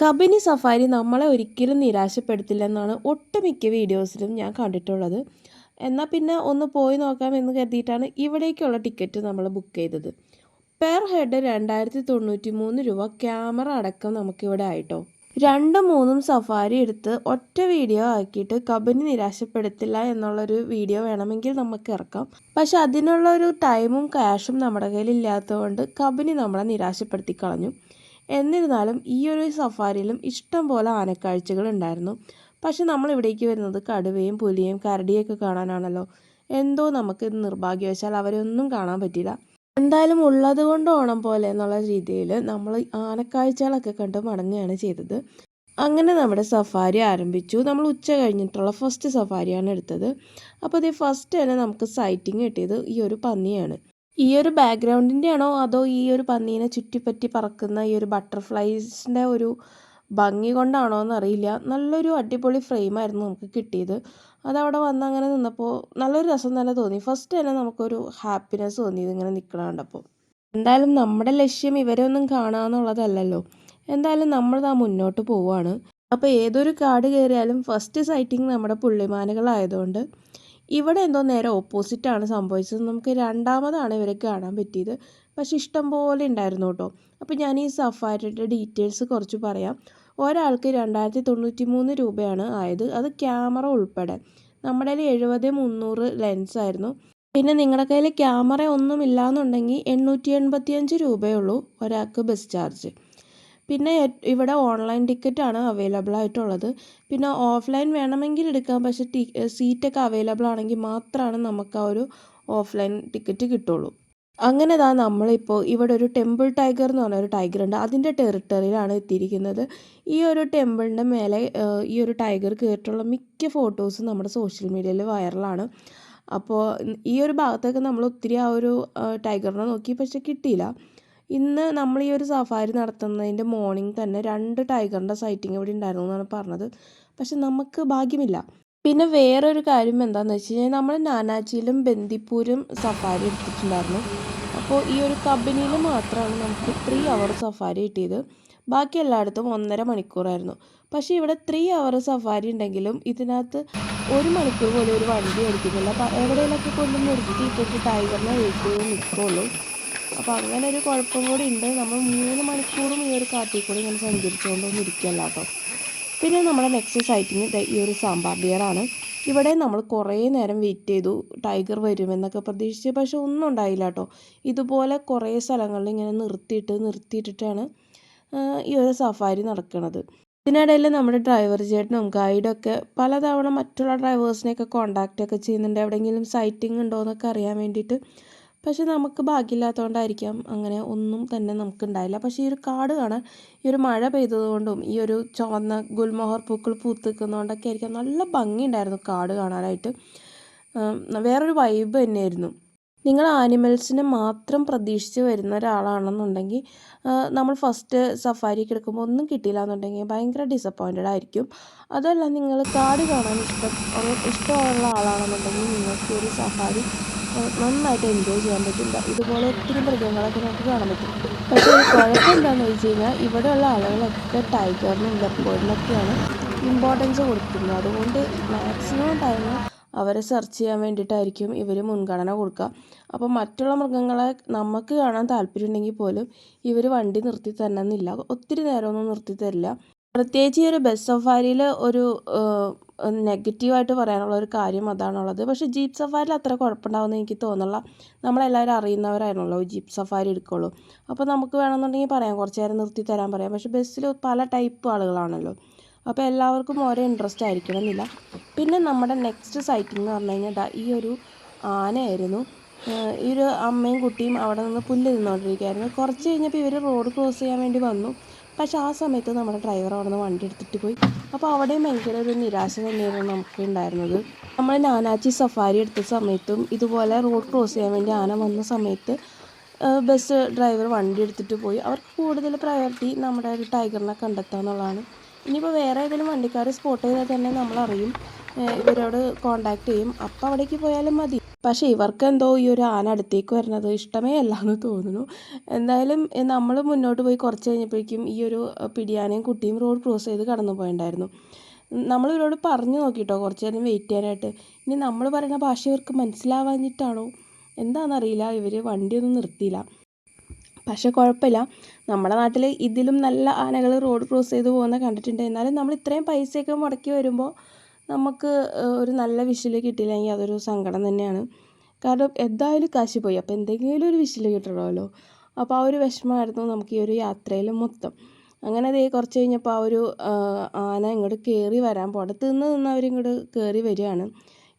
Kabani safari നമ്മളെ ഒരിക്കലും നിരാശപ്പെടുത്തില്ലെന്നാണ് ഒട്ടുമിക്ക വീഡിയോസിലും ഞാൻ കണ്ടിട്ടുള്ളത്. എന്നാൽ പിന്നെ ഒന്ന് പോയി നോക്കാം എന്ന് കരുതിയിട്ടാണ് ഇവിടേക്കുള്ള ടിക്കറ്റ് നമ്മൾ ബുക്ക് ചെയ്തത്. പെർ ഹെഡ് രണ്ടായിരത്തി തൊണ്ണൂറ്റി മൂന്ന് രൂപ ക്യാമറ അടക്കം നമുക്കിവിടെ ആയിട്ടോ. രണ്ടും മൂന്നും സഫാരി എടുത്ത് ഒറ്റ വീഡിയോ ആക്കിയിട്ട് കബനി നിരാശപ്പെടുത്തില്ല എന്നുള്ളൊരു വീഡിയോ വേണമെങ്കിൽ നമുക്ക് ഇറക്കാം. പക്ഷെ അതിനുള്ള ഒരു ടൈമും ക്യാഷും നമ്മുടെ കയ്യിൽ ഇല്ലാത്തതുകൊണ്ട് കബനി നമ്മളെ നിരാശപ്പെടുത്തി കളഞ്ഞു. എന്നിരുന്നാലും ഈ ഒരു സഫാരിയിലും ഇഷ്ടം പോലെ ആനക്കാഴ്ചകൾ ഉണ്ടായിരുന്നു. പക്ഷെ നമ്മൾ ഇവിടേക്ക് വരുന്നത് കടുവയും പുലിയും കരടിയൊക്കെ കാണാനാണല്ലോ. എന്തോ നമുക്ക് നിർഭാഗ്യവശാൽ അവരെ ഒന്നും കാണാൻ പറ്റില്ല എന്തായാലും ഉള്ളത് കൊണ്ട് ഓണം പോലെ എന്നുള്ള രീതിയിൽ നമ്മൾ ആനക്കാഴ്ചകളൊക്കെ കണ്ട് മടങ്ങുകയാണ് ചെയ്തത്. അങ്ങനെ നമ്മുടെ സഫാരി ആരംഭിച്ചു. നമ്മൾ ഉച്ച കഴിഞ്ഞിട്ടുള്ള ഫസ്റ്റ് സഫാരിയാണ് എടുത്തത്. അപ്പോൾ ഇത് ഫസ്റ്റ് തന്നെ നമുക്ക് സൈറ്റിംഗ് കിട്ടിയത് ഈ ഒരു പന്നിയാണ്. ഈ ഒരു ബാക്ക്ഗ്രൗണ്ടിന്റെ ആണോ അതോ ഈ ഒരു പന്നീനെ ചുറ്റിപ്പറ്റി പറക്കുന്ന ഈ ഒരു ബട്ടർഫ്ലൈസിന്റെ ഒരു ഭംഗി കൊണ്ടാണോ എന്നറിയില്ല. നല്ലൊരു അടിപൊളി ഫ്രെയിമായിരുന്നു നമുക്ക് കിട്ടിയത്. അതവിടെ വന്ന് അങ്ങനെ നിന്നപ്പോൾ നല്ലൊരു രസം തന്നെ തോന്നി. ഫസ്റ്റ് തന്നെ നമുക്കൊരു ഹാപ്പിനെസ് തോന്നി ഇതിങ്ങനെ നിൽക്കണ കണ്ടപ്പോൾ എന്തായാലും നമ്മുടെ ലക്ഷ്യം ഇവരെ ഒന്നും കാണാന്നുള്ളതല്ലല്ലോ. എന്തായാലും നമ്മൾ ആ മുന്നോട്ട് പോവുകയാണ് അപ്പോൾ ഏതൊരു കാട് കയറിയാലും ഫസ്റ്റ് സൈറ്റിംഗ് നമ്മുടെ പുള്ളിമാനുകളായതുകൊണ്ട് ഇവിടെ എന്തോ നേരെ ഓപ്പോസിറ്റാണ് സംഭവിച്ചത്. നമുക്ക് രണ്ടാമതാണ് ഇവരെ കാണാൻ പറ്റിയത്. പക്ഷേ ഇഷ്ടം പോലെ ഉണ്ടായിരുന്നു കേട്ടോ. അപ്പോൾ ഞാൻ ഈ സഫാരിയുടെ ഡീറ്റെയിൽസ് കുറച്ച് പറയാം. ഒരാൾക്ക് രണ്ടായിരത്തി തൊണ്ണൂറ്റി മൂന്ന് രൂപയാണ് ആയത്. അത് ക്യാമറ ഉൾപ്പെടെ. നമ്മുടെ കയ്യിൽ എഴുപത് മുന്നൂറ് ലെൻസായിരുന്നു പിന്നെ നിങ്ങളുടെ കയ്യിൽ ക്യാമറ ഒന്നും ഇല്ലാന്നുണ്ടെങ്കിൽ എണ്ണൂറ്റി എൺപത്തിയഞ്ച് രൂപയേ ഒരാൾക്ക് ബസ് ചാർജ് പിന്നെ ഇവിടെ ഓൺലൈൻ ടിക്കറ്റാണ് അവൈലബിൾ ആയിട്ടുള്ളത്. പിന്നെ ഓഫ്ലൈൻ വേണമെങ്കിൽ എടുക്കാം. പക്ഷേ ടി സീറ്റൊക്കെ അവൈലബിൾ ആണെങ്കിൽ മാത്രമാണ് നമുക്ക് ആ ഒരു ഓഫ്ലൈൻ ടിക്കറ്റ് കിട്ടുള്ളൂ. അങ്ങനെ ദാ നമ്മളിപ്പോൾ ഇവിടെ ഒരു ടെമ്പിൾ ടൈഗർ എന്ന് പറഞ്ഞ ഒരു ടൈഗർ ഉണ്ട്. അതിന്റെ ടെറിട്ടറിയിലാണ് എത്തിയിരിക്കുന്നത്. ഈ ഒരു ടെമ്പിളിന്റെ മേലെ ഈ ഒരു ടൈഗർ കയറിയിട്ടുള്ള മിക്ക ഫോട്ടോസും നമ്മുടെ സോഷ്യൽ മീഡിയയിൽ വൈറലാണ് അപ്പോൾ ഈ ഒരു ഭാഗത്തൊക്കെ നമ്മൾ ഒത്തിരി ആ ഒരു ടൈഗറിനെ നോക്കി. പക്ഷെ കിട്ടിയില്ല. ഇന്ന് നമ്മൾ ഈ ഒരു സഫാരി നടത്തുന്നതിന്റെ മോർണിംഗ് തന്നെ രണ്ട് ടൈഗറിന്റെ സൈറ്റിംഗ് ഇവിടെ ഉണ്ടായിരുന്നു എന്നാണ് പറഞ്ഞത്. പക്ഷെ നമുക്ക് ഭാഗ്യമില്ല. പിന്നെ വേറൊരു കാര്യം എന്താണെന്ന് വെച്ച് കഴിഞ്ഞാൽ നമ്മൾ നാനാജിയിലും ബന്ദിപ്പൂരും സഫാരി എടുത്തിട്ടുണ്ടായിരുന്നു. അപ്പോൾ ഈ ഒരു കമ്പനിയിൽ മാത്രമാണ് നമുക്ക് ത്രീ അവർ സഫാരി കിട്ടിയത്. ബാക്കി എല്ലായിടത്തും ഒന്നര മണിക്കൂറായിരുന്നു. പക്ഷേ ഇവിടെ ത്രീ അവർ സഫാരി ഉണ്ടെങ്കിലും ഇതിനകത്ത് ഒരു മണിക്കൂർ പോലും ഒരു വണ്ടി ഓടിക്കുന്നില്ല എവിടെയെങ്കിലൊക്കെ കൊണ്ട് നിർത്തിയിട്ടിട്ട് ടൈഗറിനെ വീട്ടിൽ നിൽക്കുള്ളൂ. അപ്പോൾ അങ്ങനെ ഒരു കുഴപ്പം കൂടി ഉണ്ട്. നമ്മൾ മൂന്ന് മണിക്കൂറും ഈ ഒരു കാട്ടിൽ കൂടി ഇങ്ങനെ സഞ്ചരിച്ചുകൊണ്ടൊന്നും ഇരിക്കുകയല്ല കേട്ടോ. പിന്നെ നമ്മുടെ നെക്സ്റ്റ് സൈറ്റിങ് ഈ ഒരു സാമ്പാർ ബിയറാണ് ഇവിടെ നമ്മൾ കുറേ നേരം വെയിറ്റ് ചെയ്തു. ടൈഗർ വരുമെന്നൊക്കെ പ്രതീക്ഷിച്ച്. പക്ഷെ ഒന്നും ഉണ്ടായില്ല കേട്ടോ. ഇതുപോലെ കുറേ സ്ഥലങ്ങളിൽ ഇങ്ങനെ നിർത്തിയിട്ട് നിർത്തിയിട്ടിട്ടാണ് ഈ ഒരു സഫാരി നടക്കുന്നത്. ഇതിനിടയിൽ നമ്മുടെ ഡ്രൈവർ ചേട്ടനും ഗൈഡൊക്കെ പലതവണ മറ്റുള്ള ഡ്രൈവേഴ്സിനെയൊക്കെ കോണ്ടാക്റ്റ് ഒക്കെ ചെയ്യുന്നുണ്ട്. എവിടെയെങ്കിലും സൈറ്റിംഗ് ഉണ്ടോ എന്നൊക്കെ അറിയാൻ വേണ്ടിയിട്ട് പക്ഷെ നമുക്ക് ഭാഗ്യമില്ലാത്തതുകൊണ്ടായിരിക്കാം അങ്ങനെ ഒന്നും തന്നെ നമുക്ക് ഉണ്ടായില്ല പക്ഷേ ഈ ഒരു കാട് കാണാൻ ഈ ഒരു മഴ പെയ്തതുകൊണ്ടും ഈ ഒരു ചുവന്ന ഗുൽമോഹർ പൂക്കൾ പൂത്തിക്കുന്നതുകൊണ്ടൊക്കെ ആയിരിക്കാം നല്ല ഭംഗിയുണ്ടായിരുന്നു കാട് കാണാനായിട്ട്. വേറൊരു വൈബ് തന്നെയായിരുന്നു. നിങ്ങൾ ആനിമൽസിനെ മാത്രം പ്രതീക്ഷിച്ച് വരുന്ന ഒരാളാണെന്നുണ്ടെങ്കിൽ നമ്മൾ ഫസ്റ്റ് സഫാരിക്ക് എടുക്കുമ്പോൾ ഒന്നും കിട്ടിയില്ല എന്നുണ്ടെങ്കിൽ ഭയങ്കര ഡിസപ്പോയിന്റഡ് ആയിരിക്കും. അതല്ല നിങ്ങൾ കാട് കാണാൻ ഇഷ്ടം ഇഷ്ടമുള്ള ആളാണെന്നുണ്ടെങ്കിൽ നിങ്ങൾക്ക് ഒരു സഫാരി നന്നായിട്ട് എൻജോയ് ചെയ്യാൻ പറ്റും ഇതുപോലെ ഒത്തിരി മൃഗങ്ങളൊക്കെ നമുക്ക് കാണാൻ പറ്റും. പക്ഷേ കുഴപ്പം എന്താണെന്ന് വെച്ച് കഴിഞ്ഞാൽ ഇവിടെയുള്ള ആളുകളൊക്കെ ടൈഗറിനും ലെപ്പോർഡിനൊക്കെയാണ് ഇമ്പോർട്ടൻസ് കൊടുക്കുന്നത്. അതുകൊണ്ട് മാക്സിമം ടൈം അവരെ സെർച്ച് ചെയ്യാൻ വേണ്ടിയിട്ടായിരിക്കും ഇവർ മുൻഗണന കൊടുക്കുക. അപ്പോൾ മറ്റുള്ള മൃഗങ്ങളെ നമുക്ക് കാണാൻ താല്പര്യമുണ്ടെങ്കിൽ പോലും ഇവർ വണ്ടി നിർത്തി തരണമെന്നില്ല. ഒത്തിരി നേരമൊന്നും നിർത്തി തരില്ല. പ്രത്യേകിച്ച് ഈ ഒരു ബസ് സഫാരിയിൽ ഒരു നെഗറ്റീവായിട്ട് പറയാനുള്ള ഒരു കാര്യം അതാണുള്ളത്. പക്ഷേ ജീപ്പ് സഫാരിയിൽ അത്ര കുഴപ്പമുണ്ടാവുമെന്ന് എനിക്ക് തോന്നുന്നില്ല. നമ്മളെല്ലാവരും അറിയുന്നവരായിരുന്നല്ലോ ജീപ്പ് സഫാരി എടുക്കുള്ളൂ. അപ്പോൾ നമുക്ക് വേണമെന്നുണ്ടെങ്കിൽ പറയാം. കുറച്ച് നേരം നിർത്തി തരാൻ പറയാം. പക്ഷേ ബസ്സിൽ പല ടൈപ്പ് ആളുകളാണല്ലോ. അപ്പോൾ എല്ലാവർക്കും ഓരോ ഇൻട്രസ്റ്റ് ആയിരിക്കണമെന്നില്ല. പിന്നെ നമ്മുടെ നെക്സ്റ്റ് സൈറ്റിംഗ് എന്ന് പറഞ്ഞു കഴിഞ്ഞാൽ ഈ ഒരു ആനയായിരുന്നു. ഈ ഒരു അമ്മയും കുട്ടിയും അവിടെ നിന്ന് പുല്ല് തിന്നുകൊണ്ടിരിക്കുകയായിരുന്നു. കുറച്ച് കഴിഞ്ഞപ്പോൾ ഇവർ റോഡ് ക്രോസ് ചെയ്യാൻ വേണ്ടി വന്നു. പക്ഷേ ആ സമയത്ത് നമ്മുടെ ഡ്രൈവർ അവിടെ നിന്ന് വണ്ടി എടുത്തിട്ട് പോയി. അപ്പോൾ അവിടെയും ഭയങ്കര ഒരു നിരാശ തന്നെയായിരുന്നു നമുക്ക് ഉണ്ടായിരുന്നത്. നമ്മൾ നാനാച്ചി സഫാരി എടുത്ത സമയത്തും ഇതുപോലെ റോഡ് ക്രോസ് ചെയ്യാൻ വേണ്ടി ആന വന്ന സമയത്ത് ബസ് ഡ്രൈവർ വണ്ടി എടുത്തിട്ട് പോയി. അവർക്ക് കൂടുതൽ പ്രയോറിറ്റി നമ്മുടെ ഒരു ടൈഗറിനെ കണ്ടെത്തുക എന്നുള്ളതാണ് ഇനിയിപ്പോൾ വേറെ ഏതെങ്കിലും വണ്ടിക്കാർ സ്പോട്ട് ചെയ്താൽ തന്നെ നമ്മളറിയും. ഇവരോട് കോണ്ടാക്ട് ചെയ്യും. അപ്പം അവിടേക്ക് പോയാലും മതി. പക്ഷേ ഇവർക്ക് എന്തോ ഈ ഒരു ആന അടുത്തേക്ക് വരുന്നത് ഇഷ്ടമേ അല്ല എന്ന് തോന്നുന്നു. എന്തായാലും നമ്മൾ മുന്നോട്ട് പോയി കുറച്ച് കഴിഞ്ഞപ്പോഴേക്കും ഈ ഒരു പിടിയാനയും കുട്ടിയും റോഡ് ക്രോസ് ചെയ്ത് കടന്നു പോയിണ്ടായിരുന്നു. നമ്മൾ ഇവരോട് പറഞ്ഞു നോക്കിട്ടോ കുറച്ച് നേരം വെയിറ്റ് ചെയ്യാനായിട്ട്. ഇനി നമ്മൾ പറയുന്ന ഭാഷ ഇവർക്ക് മനസ്സിലാവാഞ്ഞിട്ടാണോ? എന്താണെന്നറിയില്ല ഇവർ വണ്ടിയൊന്നും നിർത്തിയില്ല. പക്ഷേ കുഴപ്പമില്ല. നമ്മുടെ നാട്ടിൽ ഇതിലും നല്ല ആനകൾ റോഡ് ക്രോസ് ചെയ്ത് പോകുന്ന കണ്ടിട്ടുണ്ട്. എന്നാലും നമ്മൾ ഇത്രയും പൈസയൊക്കെ മുടക്കി വരുമ്പോൾ നമുക്ക് ഒരു നല്ല വിഷിൽ കിട്ടിയില്ലെങ്കിൽ അതൊരു സങ്കടം തന്നെയാണ്. കാരണം എന്തായാലും കാശ് പോയി. അപ്പോൾ എന്തെങ്കിലും ഒരു വിഷിൽ കിട്ടണമല്ലോ. അപ്പോൾ ആ ഒരു വിഷമമായിരുന്നു നമുക്ക് ഈ ഒരു യാത്രയിൽ മൊത്തം. അങ്ങനെ അതേ കുറച്ച് കഴിഞ്ഞപ്പോൾ ആ ഒരു ആന ഇങ്ങോട്ട് കയറി വരാൻ പുറത്ത് നിന്ന് നിന്ന് അവരിങ്ങോട്ട് കയറി വരികയാണ്.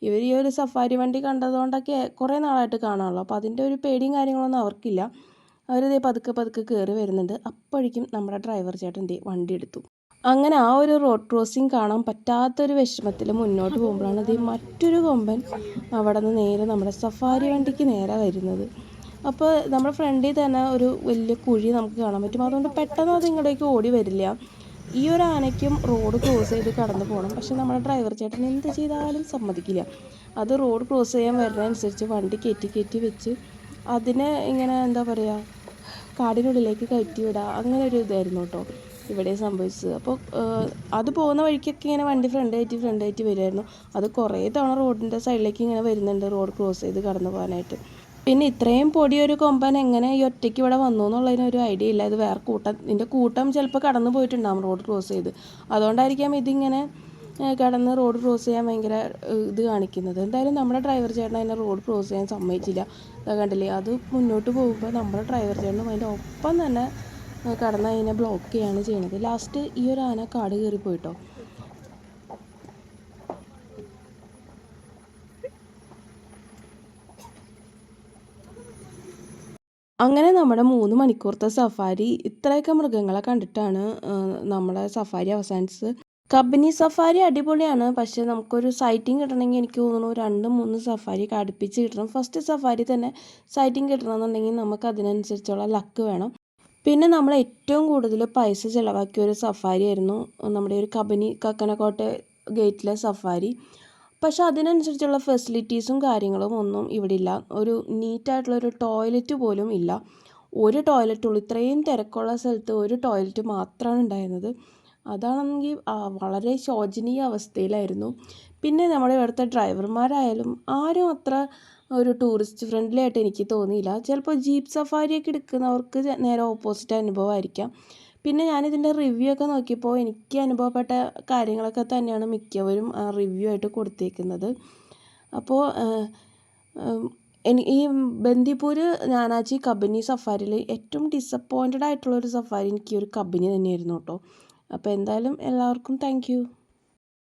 ഇവർ ഈ ഒരു സഫാരി വണ്ടി കണ്ടതുകൊണ്ടൊക്കെ കുറേ നാളായിട്ട് കാണാമല്ലോ അപ്പോൾ അതിന്റെ ഒരു പേടിയും കാര്യങ്ങളൊന്നും അവർക്കില്ല. അവർ ദേ പതുക്കെ പതുക്കെ കയറി വരുന്നുണ്ട്. അപ്പോഴേക്കും നമ്മുടെ ഡ്രൈവർ ചേട്ടൻ ദേ വണ്ടി എടുത്തു. അങ്ങനെ ആ ഒരു റോഡ് ക്രോസിങ് കാണാൻ പറ്റാത്തൊരു വിഷമത്തിൽ മുന്നോട്ട് പോകുമ്പോഴാണ് ദേ മറ്റൊരു കൊമ്പൻ അവിടെ നിന്ന് നേരെ നമ്മുടെ സഫാരി വണ്ടിക്ക് നേരെ വരുന്നത്. അപ്പോൾ നമ്മുടെ ഫ്രണ്ടിൽ തന്നെ ഒരു വലിയ കുഴി നമുക്ക് കാണാൻ പറ്റും. അതുകൊണ്ട് പെട്ടെന്ന് അത് ഇങ്ങോട്ടേക്ക് ഓടി വരില്ല. ഈ ഒരു ആനയ്ക്കും റോഡ് ക്രോസ് ചെയ്ത് കടന്നു പോകണം. പക്ഷെ നമ്മുടെ ഡ്രൈവർ ചേട്ടൻ എന്ത് ചെയ്താലും സമ്മതിക്കില്ല. അത് റോഡ് ക്രോസ് ചെയ്യാൻ വരുന്നതനുസരിച്ച് വണ്ടി കയറ്റി കയറ്റി വെച്ച് അതിനെ ഇങ്ങനെ എന്താ പറയുക കാടിനുള്ളിലേക്ക് കയറ്റി വിടുക. അങ്ങനെ ഒരു ഇതായിരുന്നു കേട്ടോ. ഇവിടെ സംഭവിച്ചത്. അപ്പോൾ അത് പോകുന്ന വഴിക്കൊക്കെ ഇങ്ങനെ വണ്ടി ഫ്രണ്ടായിട്ട് ഫ്രണ്ടായിട്ട് വരുമായിരുന്നു അത് കുറേ തവണ റോഡിന്റെ സൈഡിലേക്ക് ഇങ്ങനെ വരുന്നുണ്ട് റോഡ് ക്രോസ് ചെയ്ത് കടന്നു പോകാനായിട്ട്. പിന്നെ ഇത്രയും പൊടി ഒരു കൊമ്പൻ എങ്ങനെ ഈ ഒറ്റയ്ക്ക് ഇവിടെ വന്നു എന്നുള്ളതിന് ഒരു ഐഡിയ ഇല്ല. ഇത് വേറെ കൂട്ടം ഇതിന്റെ കൂട്ടം ചിലപ്പോൾ കടന്നു പോയിട്ടുണ്ടാകും റോഡ് ക്രോസ് ചെയ്ത്. അതുകൊണ്ടായിരിക്കാം ഇതിങ്ങനെ കടന്ന് റോഡ് ക്രോസ് ചെയ്യാൻ ഭയങ്കര ഇത് കാണിക്കുന്നത്. എന്തായാലും നമ്മുടെ ഡ്രൈവർ ചേട്ടൻ അതിനെ റോഡ് ക്രോസ് ചെയ്യാൻ സമ്മതിച്ചില്ല. കണ്ടില്ലേ? അത് മുന്നോട്ട് പോകുമ്പോൾ നമ്മുടെ ഡ്രൈവർ ചേട്ടനും അതിന്റെ ഒപ്പം തന്നെ കടന്ന് അതിനെ ബ്ലോക്ക് ചെയ്യാണ് ചെയ്യണത്. ലാസ്റ്റ് ഈ ഒരു ആന കാട് കയറി പോയിട്ടോ? അങ്ങനെ നമ്മുടെ മൂന്ന് മണിക്കൂറത്തെ സഫാരി ഇത്രയൊക്കെ മൃഗങ്ങളെ കണ്ടിട്ടാണ് നമ്മുടെ സഫാരി അവസാനിച്ചത്. കബനി സഫാരി അടിപൊളിയാണ് പക്ഷേ നമുക്കൊരു സൈറ്റിംഗ് കിട്ടണമെങ്കിൽ എനിക്ക് തോന്നുന്നു രണ്ട് മൂന്ന് സഫാരി അടുപ്പിച്ച് കിട്ടണം. ഫസ്റ്റ് സഫാരി തന്നെ സൈറ്റിംഗ് കിട്ടണമെന്നുണ്ടെങ്കിൽ നമുക്ക് അതിനനുസരിച്ചുള്ള ലക്ക് വേണം. പിന്നെ നമ്മൾ ഏറ്റവും കൂടുതൽ പൈസ ചിലവാക്കിയ ഒരു സഫാരി ആയിരുന്നു നമ്മുടെ ഒരു കബനി കക്കനക്കോട്ടെ ഗേറ്റിലെ സഫാരി. പക്ഷെ അതിനനുസരിച്ചുള്ള ഫെസിലിറ്റീസും കാര്യങ്ങളും ഒന്നും ഇവിടെ ഇല്ല ഒരു നീറ്റായിട്ടുള്ള ഒരു ടോയ്ലറ്റ് പോലും ഇല്ല. ഒരു ടോയ്ലറ്റുള്ളൂ ഇത്രയും തിരക്കുള്ള സ്ഥലത്ത് ഒരു ടോയ്ലറ്റ് മാത്രമാണ് ഉണ്ടായിരുന്നത്. അതാണെങ്കിൽ വളരെ ശോചനീയ അവസ്ഥയിലായിരുന്നു. പിന്നെ നമ്മുടെ ഇവിടുത്തെ ഡ്രൈവർമാരായാലും ആരും അത്ര ഒരു ടൂറിസ്റ്റ് ഫ്രണ്ട്ലി ആയിട്ട് എനിക്ക് തോന്നിയില്ല. ചിലപ്പോൾ ജീപ്പ് സഫാരിയൊക്കെ എടുക്കുന്നവർക്ക് നേരെ ഓപ്പോസിറ്റ് അനുഭവമായിരിക്കാം. പിന്നെ ഞാനിതിന്റെ റിവ്യൂ ഒക്കെ നോക്കിയപ്പോൾ എനിക്ക് അനുഭവപ്പെട്ട കാര്യങ്ങളൊക്കെ തന്നെയാണ് മിക്കവരും റിവ്യൂ ആയിട്ട് കൊടുത്തേക്കുന്നത്. അപ്പോൾ ഈ ബന്ദിപ്പൂർ ഞാനാച്ചി കബനി സഫാരിയിൽ ഏറ്റവും ഡിസപ്പോയിന്റഡ് ആയിട്ടുള്ള ഒരു സഫാരി എനിക്ക് ഒരു കബനി തന്നെയായിരുന്നു കേട്ടോ അപ്പോൾ എന്തായാലും എല്ലാവർക്കും താങ്ക്